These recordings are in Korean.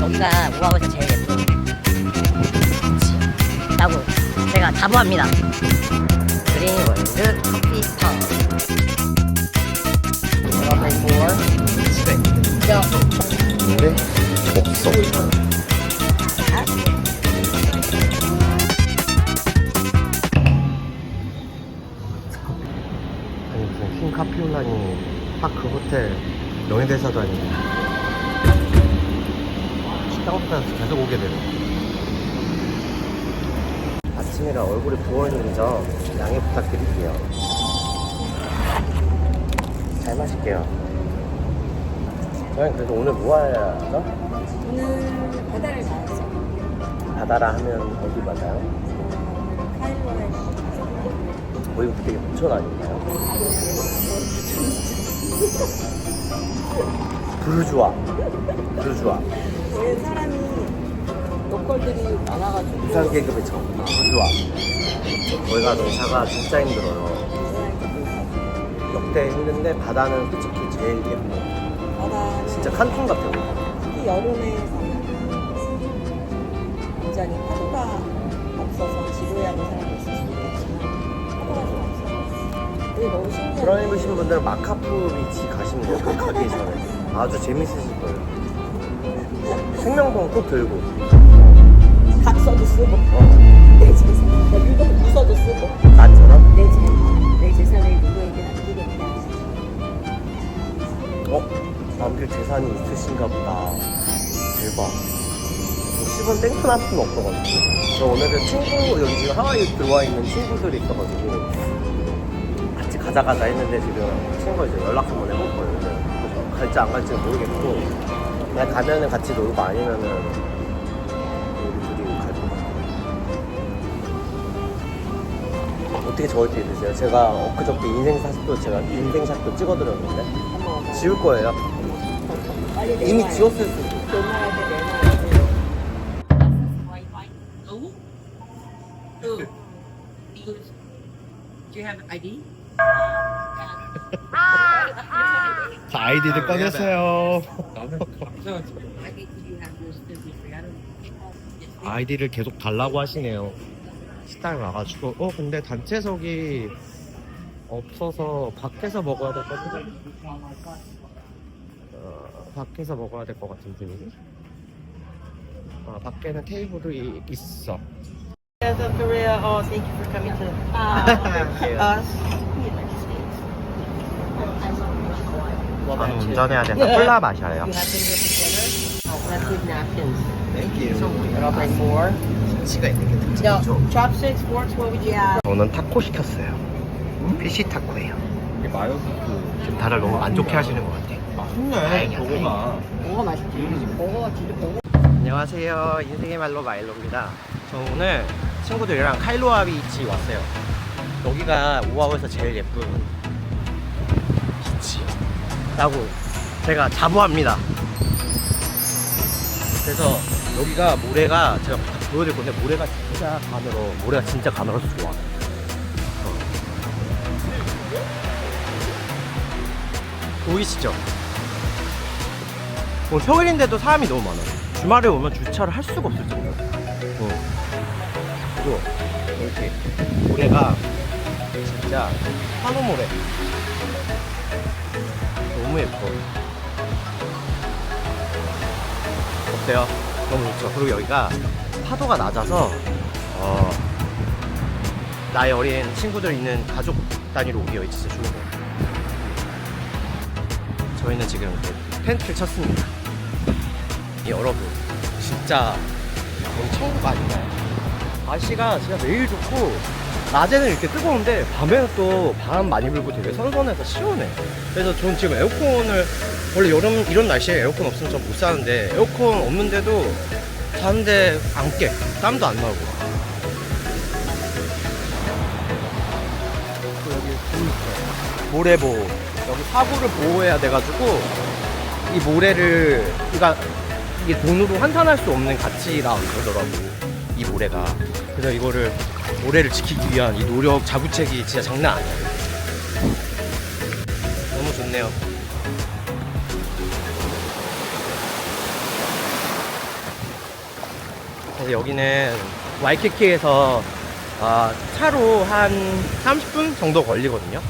여기가 우아에서 제일 예쁜 라고 제가 자부합니다. 그린월드 커피 타운 여러분 뭘 야, 근데 없어. 아니 무슨 흰 카피올라니 딱그 호텔 명예대사도 아니고 식당부터 계속 오게 되네 아침이라 얼굴이 부어있는 점 양해 부탁드릴게요 잘 마실게요 저희 그래서 오늘 뭐 하죠? 오늘 바다를 나왔어. 바다라 하면 어디 맞아요? 카일로에 거기 되게 부천 아닌가요? 부르주아 부르주아 거기 사람이 로컬들이 많아가지고. 부산 계급의 정 부르주아 거기 가서 자가 진짜 힘들어요. 역대 힘든데 바다는 솔직히 제일 예뻐. 바다는 진짜 칸쿤 같아. 특히 여름에 가면 굉장히 파도가 없어서 지루해 하는 사람이 있을 수도 있겠지만 파도가 좀 없어서 그게 너무 신기해 그런 입으신 분들은 마카프 비치 가시면 돼요. 그 가기 전에 아주 재밌으실 거예요 생명봉 꼭 들고 각서도 쓰고 어, 내 재산 내 유도 유서도 쓰고 나처럼 내, 재, 내 재산을 누구에게 남기겠다 어? 남들 재산이 있으신가 보다. 대박. 10원 땡큰 한 푼 없어가지고. 저 오늘은 친구, 여기 지금 하와이 들어와 있는 친구들이 있어가지고, 같이 가자 가자 했는데 지금 친구가 이제 연락 한번 해볼 거예요. 갈지 안 갈지는 모르겠고, 그냥 가면은 같이 놀고 아니면은, 우리 둘이 같아요. 어떻게 저 어떻게 되세요? 제가 엊그저께 인생샷도 제가 인생샷도 찍어드렸는데, 지울 거예요. 이미 지웠을 수도 Oh. Oh. Do you have ID? 다 아이디를 꺼냈어요. I don't. 아이디를 계속 달라고 하시네요. 식당에 와가지고, 어, 근데 단체석이 없어서 밖에서 먹어야 될 것 같은데? 어, 밖에서 먹어야 될 것 같은 분위기? 아, 밖에는 테이블이 있어. Guys of Korea, oh, thank you for coming to Thank you. us. 저는 운전해야 돼서 콜라 마셔요. Been here together. Oh. 김치가 있는 게 특징이죠. 저는 타코 시켰어요. 피시 타코예요. 지금 다들 너무 안 좋게 하시는 것 같아. 맛있네 저거가 뭐가 맛있지? 버거가 진짜 버거 안녕하세요. 인생의 말로 마일로입니다. 저 오늘 친구들이랑 카일로아 비치 왔어요. 여기가 오아우에서 제일 예쁜 비치 라고 제가 자부합니다. 그래서 여기가 모래가 제가 보여드릴 건데 모래가 진짜 가늘어. 모래가 진짜 가늘어서 좋아. 어. 보이시죠? 오늘 평일인데도 사람이 너무 많아요. 주말에 오면 주차를 할 수가 없을 정도. 어. 그리고 이렇게 모래가 진짜 한우 모래. 너무 예뻐. 어때요? 너무 좋죠. 그리고 여기가 파도가 낮아서 어, 나의 어린 친구들 있는 가족 단위로 오기 여기 진짜 좋은 것 같아요. 저희는 지금 텐트를 쳤습니다. 이 여러분 진짜 거의 천국 아닌가요? 날씨가 진짜 매일 좋고 낮에는 이렇게 뜨거운데 밤에는 또 바람 많이 불고 되게 선선해서 시원해. 그래서 전 지금 에어컨을 원래 여름 이런 날씨에 에어컨 없으면 전못 사는데 에어컨 없는데도 자는데 안 깨. 땀도 안 나고. 또 여기 불 있어요. 모래 보호. 여기 사고를 보호해야 돼가지고 이 모래를 그러니까 이게 돈으로 환산할 수 없는 가치라 그러더라고 이 모래가. 그래서 이거를 모래를 지키기 위한 이 노력 자구책이 진짜 장난 아니야. 너무 좋네요. 근데 여기는 와이키키에서 아, 차로 한 30분 정도 걸리거든요.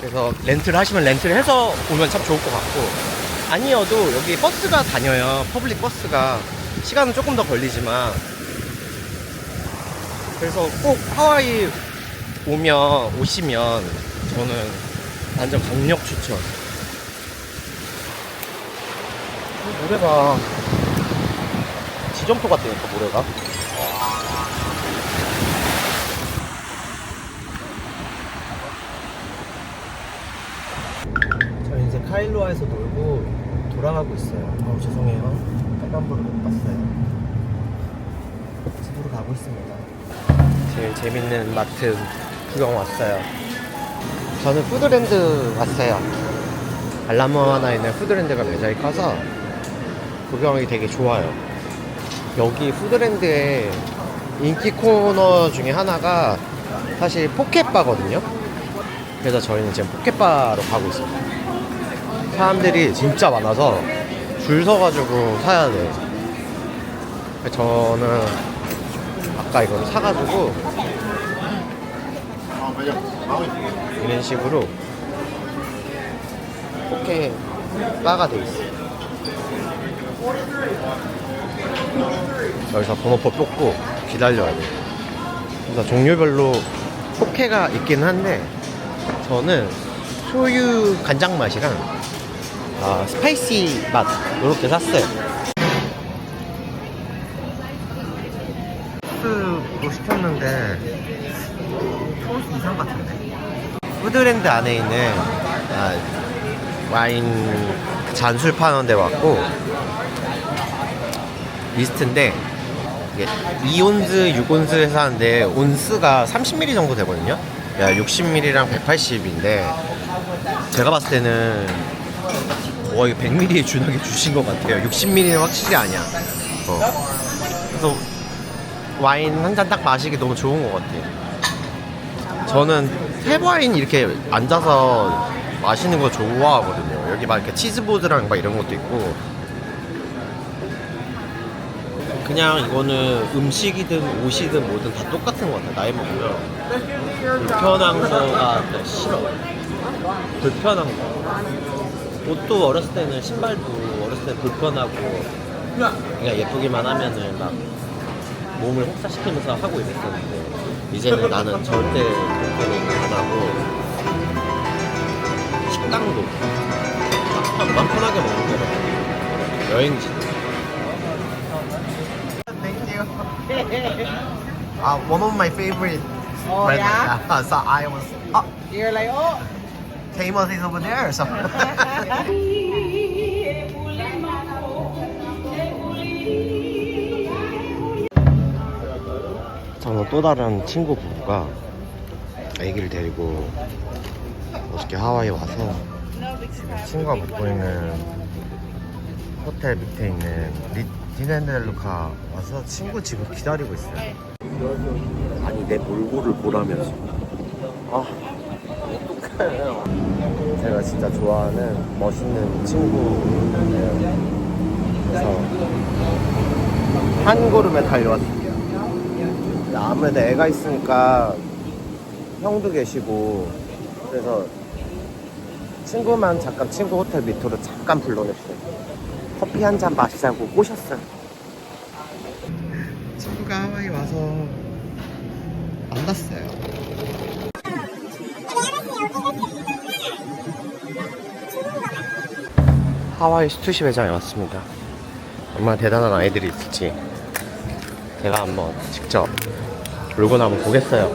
그래서 렌트를 하시면 렌트를 해서 오면 참 좋을 것 같고. 아니어도 여기 버스가 다녀요. 퍼블릭 버스가 시간은 조금 더 걸리지만 그래서 꼭 하와이 오면 오시면 저는 완전 강력 추천. 이 모래가 지점토 같다니까 모래가. 저 이제 카일로아에서 놀고 돌아가고 있어요. 어 죄송해요. 빨간불을 못 봤어요. 집으로 가고 있습니다. 제일 재밌는 마트 구경 왔어요. 저는 푸드랜드 왔어요. 알라모아나에 있는 푸드랜드가 매장이 커서 구경하기 되게 좋아요. 여기 푸드랜드의 인기 코너 중에 하나가 사실 포켓바거든요. 그래서 저희는 지금 포켓바로 가고 있습니다. 사람들이 진짜 많아서 줄 서가지고 사야 돼. 저는 아까 이걸 사가지고 이런 식으로 포켓 바가 돼 있어. 여기서 번호표 뽑고 기다려야 돼. 그래서 종류별로 포케가 있긴 한데 저는 소유 간장 맛이랑 아, 스파이시 맛 이렇게 샀어요. 소스도 시켰는데 소스 이상 같은데. 푸드랜드 안에 있는 아, 와인 잔술 파는 데 왔고 리스트인데 이게 2온즈, 6온즈에서 하는데 온스가 30ml 정도 되거든요. 야, 60ml랑 180인데 제가 봤을 때는 거의 100ml 준하게 주신 것 같아요. 60ml는 확실히 아니야. 어. 그래서 와인 한 잔 딱 마시기 너무 좋은 것 같아요. 저는 탭와인 이렇게 앉아서 마시는 거 좋아하거든요. 여기 막 이렇게 치즈보드랑 막 이런 것도 있고 그냥 이거는 음식이든 옷이든 뭐든 다 똑같은 것 같아. 나이 먹으면 불편한 거가 더 싫어. 불편한 거. 옷도 어렸을 때는 신발도 어렸을 때 불편하고 그냥 예쁘기만 하면은 막 몸을 혹사시키면서 하고 이랬었는데 이제는 나는 절대 그렇게는 안 하고 식당도 맘 편하게 먹는 거라 여행지 Thank you. uh, one of my favorite. Oh, yeah? uh, so I was. Oh, You're like, oh. Famous is over there. So. 저는 또 다른 친구 부부가 아기를 데리고 어저께 하와이 와서 친구가 묵고 있는 호텔 밑에 있는 리, 디넨델루카 와서 친구 지금 기다리고 있어요. 아니 내 몰골을 보라면서. 아. 제가 진짜 좋아하는 멋있는 친구예요. 그래서 한 걸음에 달려왔습니다. 아무래도 애가 있으니까 형도 계시고 그래서 친구만 잠깐 친구 호텔 밑으로 잠깐 불러냈어요. 커피 한 잔 마시자고 꼬셨어요. 친구가 하와이 와서 만났어요. 하와이 스투시 매장에 왔습니다. 얼마나 대단한 아이들이 있을지 제가 한번 직접 물건 한번 보겠어요.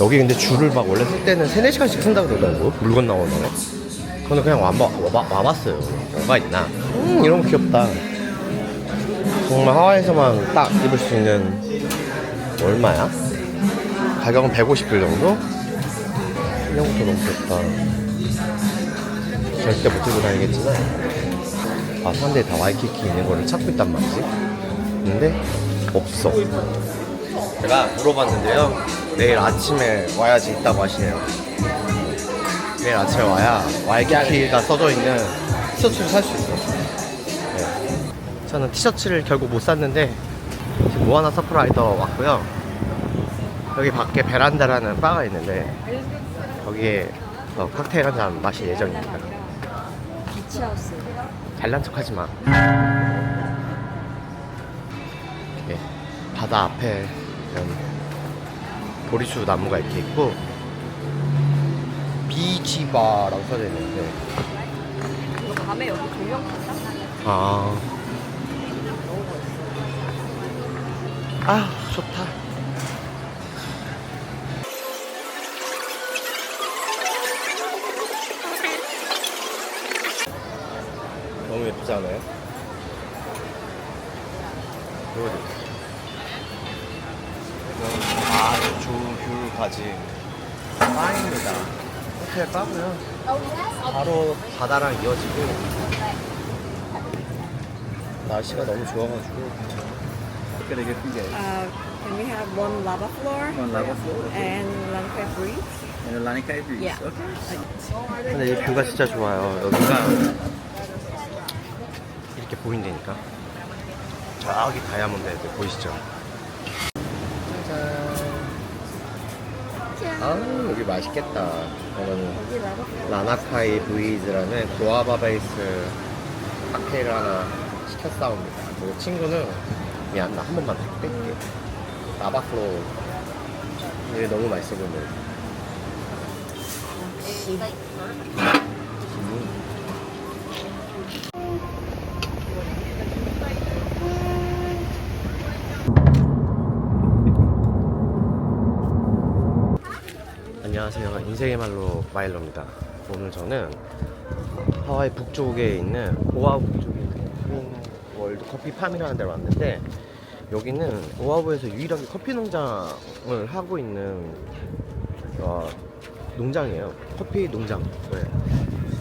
여기 근데 줄을 막 원래 쓸 때는 3, 4시간씩 쓴다고 그러더라고 물건 나오면 저는 그냥 와봐, 와봐, 와봤어요 뭐가 있나 음 이런 거 귀엽다 정말 하와이에서만 딱 입을 수 있는 얼마야? 가격은 150불 정도? 이런 것도 너무 귀엽다 절대 못 들고 다니겠지만 아 사람들이 다 와이키키 있는 거를 찾고 있단 말이지 근데 없어 제가 물어봤는데요 내일 아침에 와야지 있다고 하시네요 내일 아침에 와야 와이키키가 써져 있는 티셔츠를 살 수 있어 네. 저는 티셔츠를 결국 못 샀는데 지금 모아나 서프라이더 왔고요. 여기 밖에 베란다라는 바가 있는데 거기에 어, 칵테일 한 잔 마실 예정입니다. 비치하우스. 잘난 척하지 마. 이렇게 바다 앞에 이런 보리수 나무가 이렇게 있고 비치바라고 써져 있는데 이거 밤에 여기 조명 켰다? 아. 아, 좋다. 예쁘지 않아요? 아주 좋은 뷰를 가진 바입니다. 호텔 바고요. 바로 바다랑 이어지고 날씨가 너무 좋아가지고 you guys? Uh, can we have one lava floor One lava floor okay. and Lankai breeze? Yeah. Okay. 근데 이 뷰가 진짜 좋아요 여기가 보인다니까. 저기 다이아몬드 애들 보이시죠? 짜잔 아 여기 맛있겠다. 이거는 라나카이 브이즈라는 고아바 베이스 칵테일을 하나 시켰사옵니다. 그리고 친구는 미안 나 한 번만 더 뺄게. 라바플로. 이게 너무 맛있어 보이네 안녕하세요. 인생의 말로 마일로입니다. 오늘 저는 하와이 북쪽에 있는 오아후 북쪽에 있는 그린 월드 커피 팜이라는 데로 왔는데 여기는 오아후에서 유일하게 커피 농장을 하고 있는 어, 농장이에요. 커피 농장. 네.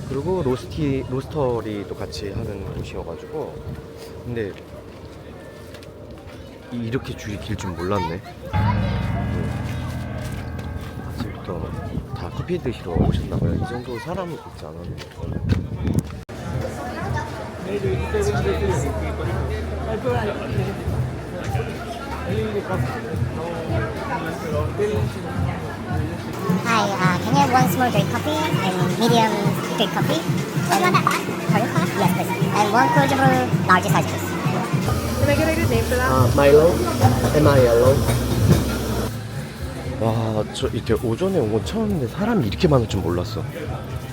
그리고 로스티 로스터리도 같이 하는 곳이어가지고 근데 이- 이렇게 줄이 길 줄 몰랐네. 아침부터 다 커피 드시러 오셨나봐요. 이 정도 사람이 있지 않았는데. Hi, uh, can I have one small grade coffee and medium grade coffee? Oh, you want that fast? Sorry? Yes, please. And one brew, large size, please. 아, 마일로? M-I-L-O? 와, 저 이렇게 오전에 온 건 처음인데 사람이 이렇게 많을 줄 몰랐어.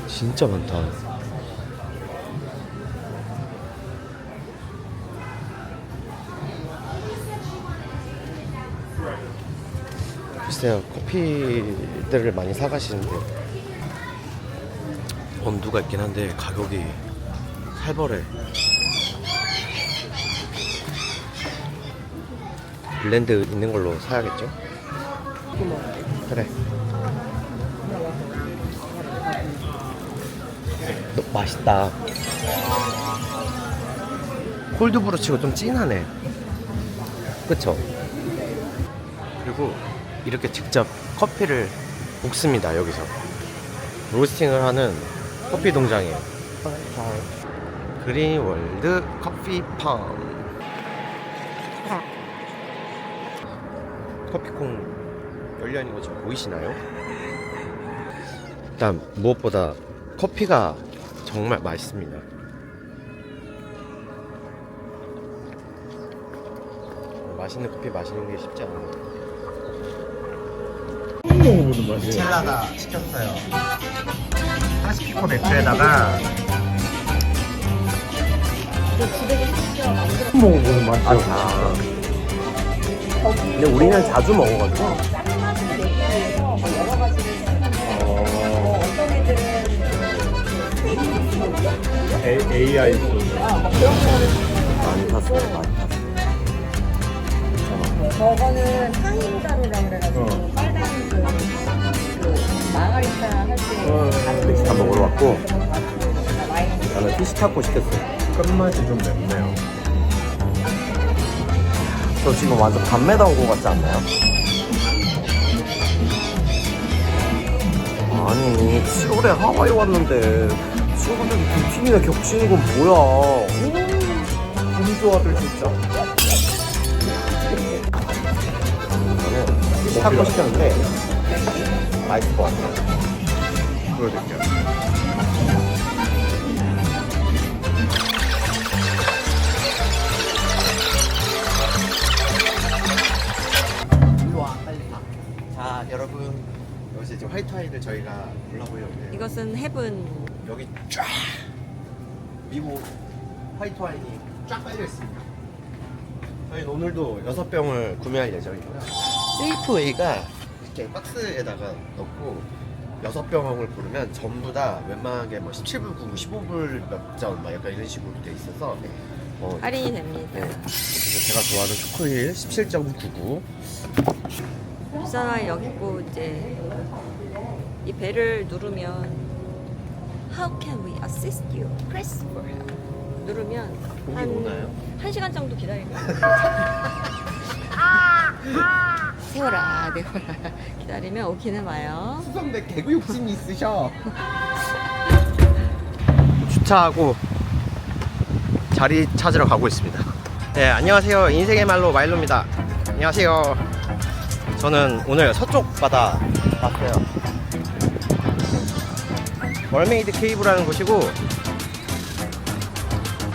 진짜 많다. 글쎄요, 커피들을 많이 사가시는데 원두가 있긴 한데 가격이 살벌해. 블렌드 있는 걸로 사야겠죠? 그래. 너, 맛있다. 콜드브루 치고 좀 진하네. 그쵸? 그리고 이렇게 직접 커피를 볶습니다, 여기서. 로스팅을 하는 커피 동장이에요. 그린월드 커피 팜. 커피콩 열려 있는 거 지금 보이시나요? 일단 무엇보다 커피가 정말 맛있습니다. 맛있는 커피 마시는 게 쉽지 않아요. 첼라다 시켰어요. 파시피코 맥주에다가 먹어보는 맛이요. 아, 근데 우리는 자주 먹어가지고. AI 많이 탔어요, 많이 탔어요. 저거는 상인가루라 그래가지고 빨간 그, 마가리타 할때 멕시칸 먹으러 왔고, 나는 피시타코 시켰어요. 끝맛이 좀 맵네요. 저 지금 완전 밤매다 온것 같지 않나요? 아니 7월에 하와이 왔는데 친구들이 부팅이나 겹치는 건 뭐야? 수 있죠. 저는 타코 시켰는데 맛있을 것 같아요. 보여드릴게요. 일로 와, 빨리 가. 자, 여러분. 여기서 이제 화이트 와인을 저희가 골라보려고 이것은 헤븐 여기 쫙 미국 화이트 와인이 쫙 깔려 있습니다. 저희는 오늘도 여섯 병을 구매할 예정이고요. 세이프웨이가 이렇게 박스에다가 넣고 여섯 병을 고르면 전부 다 웬만하게 뭐 17불 99, 15불 몇점막 약간 이런 식으로 돼 있어서 어, 할인이 됩니다. 네. 그래서 제가 좋아하는 초코힐 17.99 비싸나 여기 있고 이제 이 벨을 누르면 How can we assist you? Press for help. 누르면 한, 오나요? 한 시간 정도 기다리면 세워라 내워라 기다리면 오기는 와요. 수선배 개구 욕심이 있으셔. 주차하고 자리 찾으러 가고 있습니다. 네, 안녕하세요. 인생의 말로 마일로입니다. 안녕하세요. 저는 오늘 서쪽 바다 왔어요. 멀메이드 케이브라는 곳이고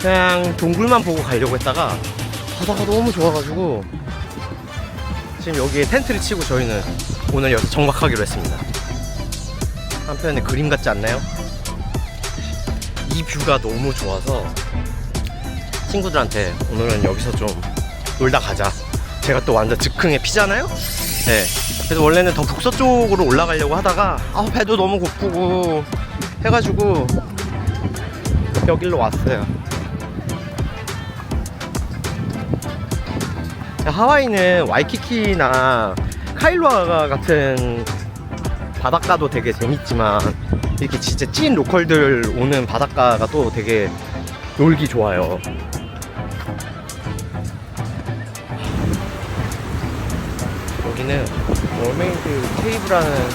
그냥 동굴만 보고 가려고 했다가 바다가 너무 좋아가지고 지금 여기에 텐트를 치고 저희는 오늘 여기서 정박하기로 했습니다. 한편에 그림 같지 않나요? 이 뷰가 너무 좋아서 친구들한테 오늘은 여기서 좀 놀다 가자. 제가 또 완전 즉흥의 피잖아요? 네. 그래서 원래는 더 북서쪽으로 올라가려고 하다가 아 배도 너무 고프고 해가지고 여기로 왔어요. 하와이는 와이키키나 카일로아 같은 바닷가도 되게 재밌지만 이렇게 진짜 찐 로컬들 오는 바닷가가 또 되게 놀기 좋아요. 여기는 월메이드 케이브라는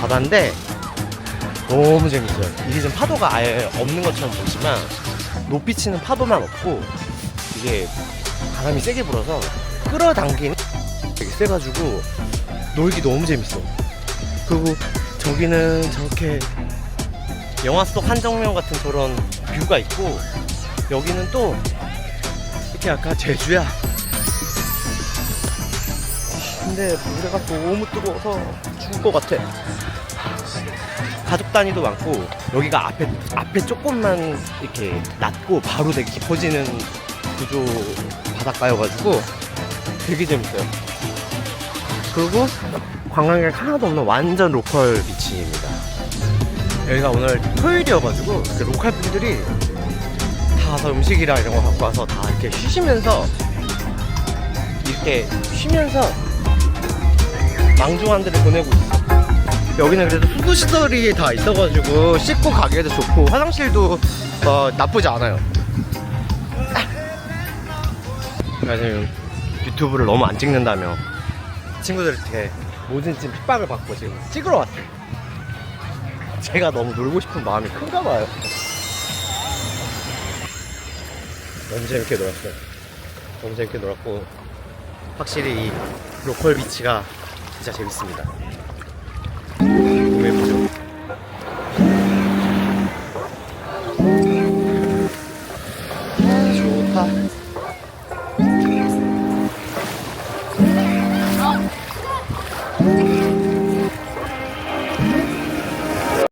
바다인데 너무 재밌어요. 이게 지금 파도가 아예 없는 것처럼 보이지만 높이 치는 파도만 없고 이게 바람이 세게 불어서 끌어당기는 되게 세가지고 놀기 너무 재밌어. 그리고 저기는 저렇게 영화 속 한정명 같은 저런 뷰가 있고 여기는 또 이렇게 약간 제주야. 근데 물에가 너무 뜨거워서 죽을 것 같아. 가족 단위도 많고 여기가 앞에 앞에 조금만 이렇게 낮고 바로 되게 깊어지는 구조 바닷가여가지고 되게 재밌어요. 그리고 관광객 하나도 없는 완전 로컬 비치입니다. 여기가 오늘 토요일이어가지고 그 로컬 분들이 다 와서 음식이랑 이런 거 갖고 와서 다 이렇게 쉬시면서 이렇게 쉬면서 망중한들을 보내고 있어. 여기는 그래도 수도 시설이 다 있어가지고 씻고 가기에도 좋고 화장실도 어, 나쁘지 않아요. 제가 지금 유튜브를 너무 안 찍는다며 친구들한테 모든 지금 핍박을 받고 지금 찍으러 왔어요. 제가 너무 놀고 싶은 마음이 큰가 봐요. 너무 재밌게 놀았어요. 너무 재밌게 놀았고 확실히 이 로컬 비치가 진짜 재밌습니다.